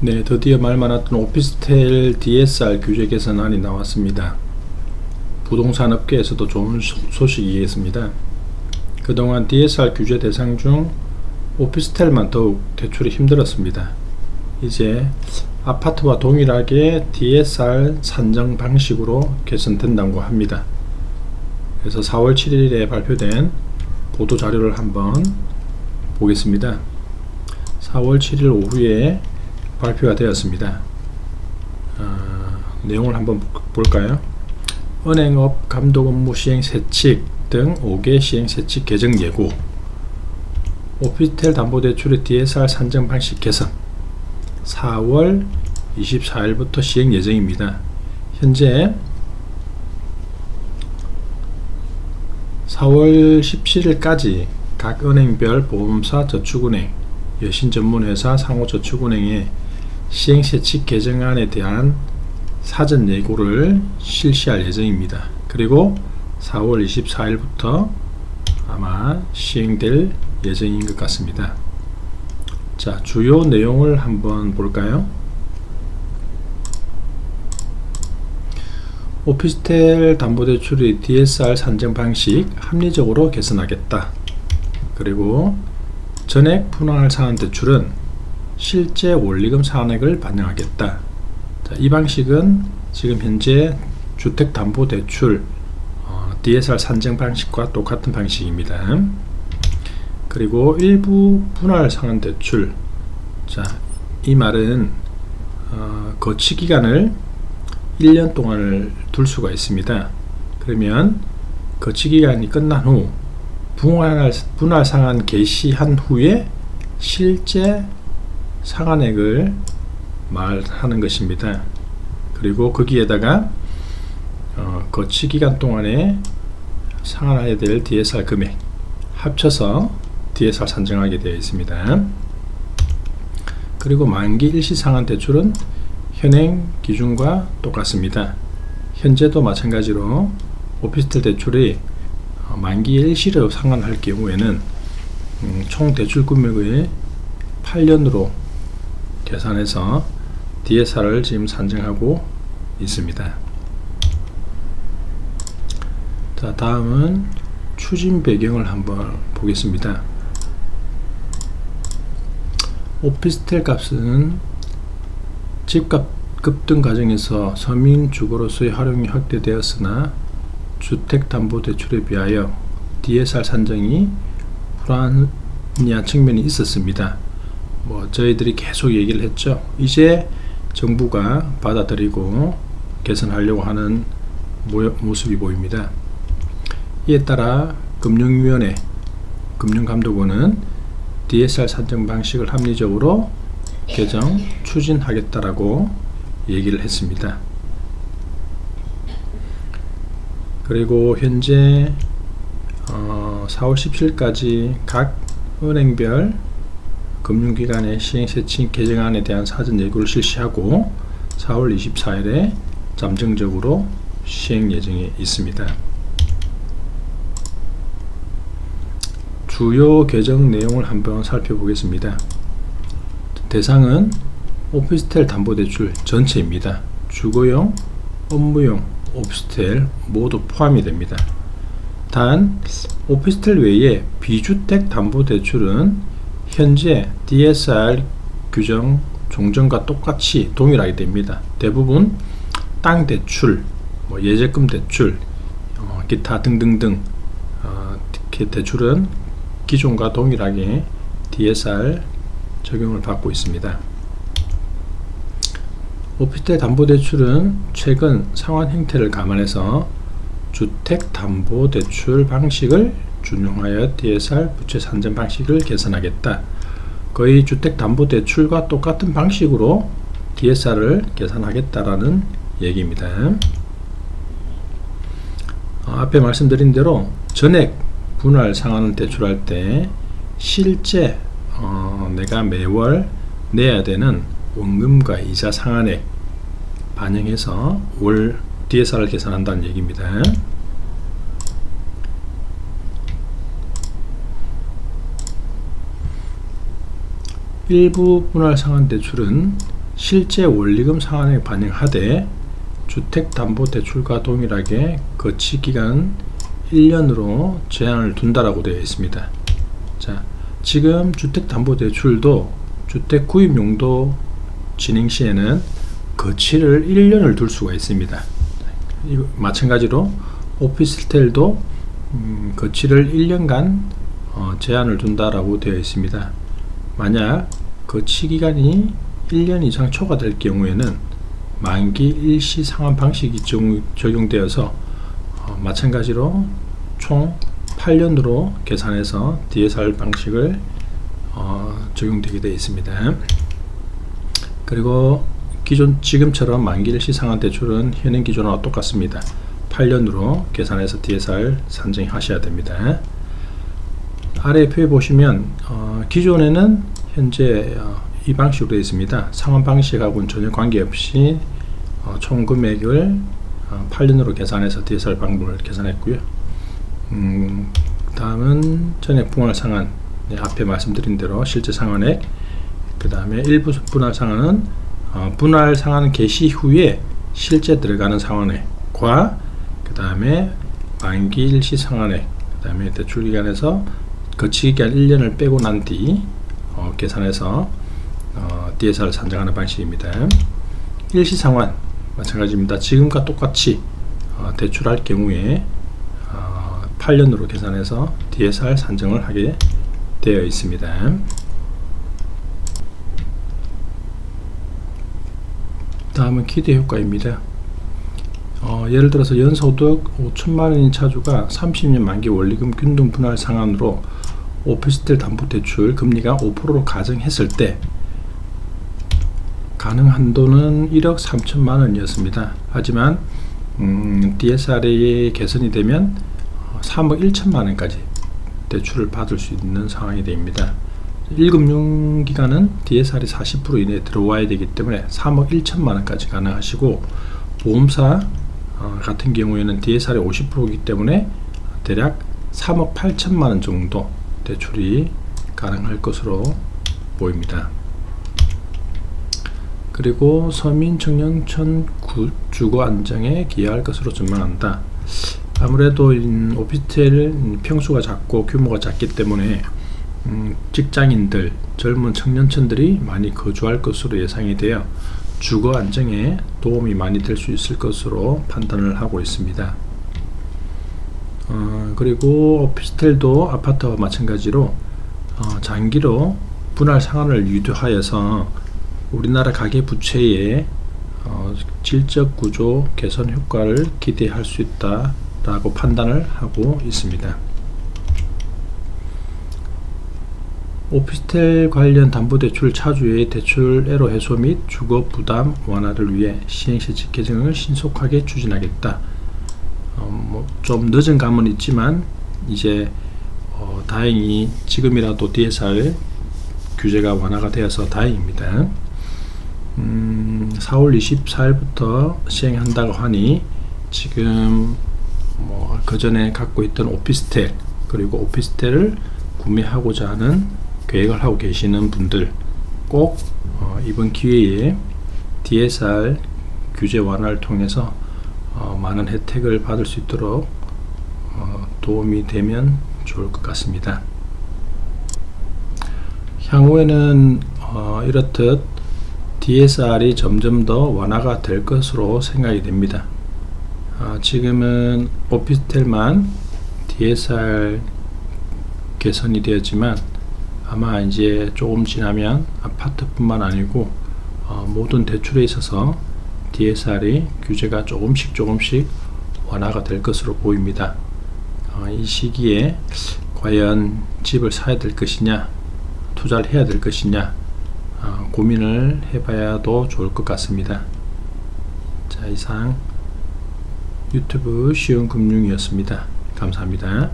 네, 드디어 말 많았던 오피스텔 DSR 규제 개선안이 나왔습니다. 부동산 업계에서도 좋은 소- 소식이겠습니다. 그동안 DSR 규제 대상 중 오피스텔만 더욱 대출이 힘들었습니다. 이제 아파트와 동일하게 DSR 산정 방식으로 개선된다고 합니다. 그래서 4월 7일에 발표된 보도 자료를 한번 보겠습니다. 4월 7일 오후에 발표가 되었습니다. 어, 내용을 한번 볼- 볼까요? 은행업 감독 업무 시행 세칙 등 5개 시행 세칙 개정 예고 오피스텔 담보대출의 DSR 산정 방식 개선 4월 24일부터 시행 예정입니다. 현재 4월 17일까지 각 은행별 보험사 저축은행, 여신전문회사 상호저축은행의 시행세칙 개정안에 대한 사전 예고를 실시할 예정입니다. 그리고 4월 24일부터 아마 시행될 예정인 것 같습니다. 자, 주요 내용을 한번 볼까요? 오피스텔 담보대출의 DSR 산정 방식 합리적으로 개선하겠다. 그리고 전액 분할 상환 대출은 실제 원리금 상환액을 반영하겠다. 자, 이 방식은 지금 현재 주택담보대출 어, DSR 산정 방식과 똑같은 방식입니다. 그리고 일부 분할 상환 대출. 자, 이 말은 어, 거치 기간을 1년 동안을 둘 수가 있습니다. 그러면 거치 기간이 끝난 후 분할, 분할 상환 개시한 후에 실제 상환액을 말하는 것입니다. 그리고 거기에다가 어, 거치 기간 동안에 상환해야 될 DSR 금액 합쳐서 DSR 산정하게 되어 있습니다. 그리고 만기 일시 상환 대출은 현행 기준과 똑같습니다. 현재도 마찬가지로 오피스텔 대출이 어, 만기 일시로 상환할 경우에는 음, 총 대출 금액의 8년으로 계산해서 DSR을 지금 산정하고 있습니다. 자, 다음은 추진 배경을 한번 보겠습니다. 오피스텔 값은 집값 급등 과정에서 서민 주거로서의 활용이 확대되었으나 주택담보대출에 비하여 DSR 산정이 불합리한 측면이 있었습니다. 뭐 저희들이 계속 얘기를 했죠. 이제 정부가 받아들이고 개선하려고 하는 모, 모습이 보입니다. 이에 따라 금융위원회, 금융감독원은 DSR 산정 방식을 합리적으로 개정 추진하겠다라고 얘기를 했습니다. 그리고 현재 어, 4월 17일까지 각 은행별 금융기관의 시행세칙 개정안에 대한 사전 예고를 실시하고 4월 24일에 잠정적으로 시행 예정에 있습니다. 주요 개정 내용을 한번 살펴보겠습니다. 대상은 오피스텔 담보대출 전체입니다. 주거용, 업무용, 오피스텔 모두 포함이 됩니다. 단 오피스텔 외에 비주택 담보대출은 현재 DSR 규정 종전과 똑같이 동일하게 됩니다. 대부분 땅 대출, 뭐 예제금 대출, 어, 기타 등등등 어, 대출은 기존과 동일하게 DSR 적용을 받고 있습니다. 오피스텔 담보대출은 최근 상환 형태를 감안해서 주택담보대출 방식을 준용하여 DSR 부채 산정 방식을 개선하겠다. 거의 주택담보대출과 똑같은 방식으로 DSR을 계산하겠다라는 얘기입니다. 어, 앞에 말씀드린 대로 전액 분할 상환을 대출할 때 실제 어, 내가 매월 내야 되는 원금과 이자 상환액 반영해서 월 DSR을 계산한다는 얘기입니다. 일부 분할 상환 대출은 실제 원리금 상환액 반영하되 주택담보대출과 동일하게 거치기간 1년으로 제한을 둔다라고 되어 있습니다. 자, 지금 주택담보대출도 주택구입용도 진행 시에는 거치를 1년을 둘 수가 있습니다. 마찬가지로 오피스텔도 음, 거치를 1년간 어, 제한을 둔다라고 되어 있습니다. 만약 거치 기간이 1년 이상 초과될 경우에는 만기 일시 상환 방식이 적용되어서 어, 마찬가지로 총 8년으로 계산해서 DSR 방식을 어, 적용되게 되어 있습니다. 그리고 기존 지금처럼 만기 일 시 상환 대출은 현행 기준과 똑같습니다. 8년으로 계산해서 DSR 산정하셔야 됩니다. 아래 표에 보시면 어, 기존에는 현재 어, 이 방식으로 되어 있습니다. 상환 방식하고는 전혀 관계없이 어, 총 금액을 8년으로 어, 계산해서 DSR 방법을 계산했고요. 음, 다음은 전액 분할 상환 네, 앞에 말씀드린 대로 실제 상환액 그 다음에 일부 분할 상환은 어, 분할 상환 개시 후에 실제 들어가는 상환액과 그 다음에 만기 일시 상환액 그 다음에 대출 기간에서 거치 기간 1년을 빼고 난뒤 어, 계산해서 어, DSR을 산정하는 방식입니다. 일시 상환 마찬가지입니다. 지금과 똑같이 어, 대출할 경우에 어, 8년으로 계산해서 DSR 산정을 하게 되어 있습니다. 다음은 기대 효과입니다. 어, 예를 들어서 연소득 5천만 원인 차주가 30년 만기 원리금 균등 분할 상환으로 오피스텔 담보대출 금리가 5%로 가정했을 때 가능 한도는 1억 3천만 원이었습니다. 하지만 음, DSR이 개선이 되면 3억 1천만 원까지 대출을 받을 수 있는 상황이 됩니다. 1금융기관은 DSR이 40% 이내에 들어와야 되기 때문에 3억 1천만 원까지 가능하시고 보험사 어, 같은 경우에는 DSR이 50%이기 때문에 대략 3억 8천만 원 정도 대출이 가능할 것으로 보입니다. 그리고 서민 청년촌 주거 안정에 기여할 것으로 전망한다. 아무래도 오피스텔 평수가 작고 규모가 작기 때문에 음, 직장인들, 젊은 청년층들이 많이 거주할 것으로 예상이 되어 주거 안정에 도움이 많이 될 수 있을 것으로 판단을 하고 있습니다. 어, 그리고 오피스텔도 아파트와 마찬가지로 어, 장기로 분할 상환을 유도하여서 우리나라 가계 부채의 어, 질적 구조 개선 효과를 기대할 수 있다라고 판단을 하고 있습니다. 오피스텔 관련 담보대출 차주의 대출애로 해소 및 주거 부담 완화를 위해 시행실직 개정을 신속하게 추진하겠다. 어, 뭐좀 늦은 감은 있지만 이제 어, 다행히 지금이라도 DSR 규제가 완화가 되어서 다행입니다. 음, 4월 24일부터 시행한다고 하니 지금 뭐 그전에 갖고 있던 오피스텔 그리고 오피스텔을 구매하고자 하는 계획을 하고 계시는 분들 꼭 어, 이번 기회에 DSR 규제 완화를 통해서 어, 많은 혜택을 받을 수 있도록 어, 도움이 되면 좋을 것 같습니다. 향후에는 어, 이렇듯 DSR이 점점 더 완화가 될 것으로 생각이 됩니다. 어, 지금은 오피스텔만 DSR 개선이 되었지만 아마 이제 조금 지나면 아파트뿐만 아니고 어, 모든 대출에 있어서 DSR이 규제가 조금씩 조금씩 완화가 될 것으로 보입니다. 어, 이 시기에 과연 집을 사야 될 것이냐, 투자를 해야 될 것이냐, 어, 고민을 해봐야도 좋을 것 같습니다. 자, 이상 유튜브 쉬운 금융이었습니다. 감사합니다.